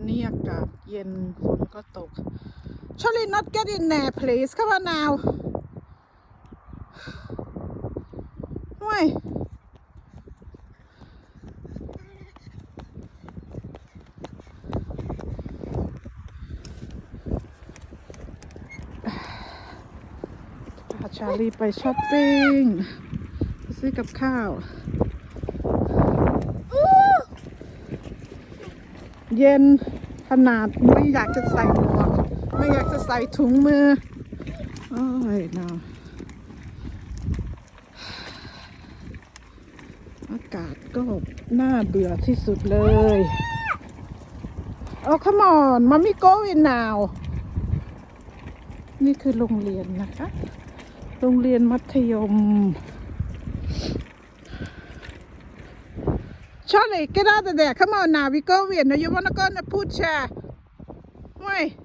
วันนี้อากาศเย็นฝนก็ตก Charlie not get in there please come on now ห่วยพาชาลีไปช้อปปิ้งซื้อกับข้าว เย็นขนาดไม่อยากจะใส่หมวกไม่อยากจะใส่ถุงมือ โอ้ยนาอากาศก็น่าเบื่อที่สุดเลยโอ้ come on มามิโกวินนาวนี่คือโรงเรียนนะคะ โรงเรียนมัธยม Charlie, get out of there. Come on now. We go in. Now you want to go in the food chair. Why?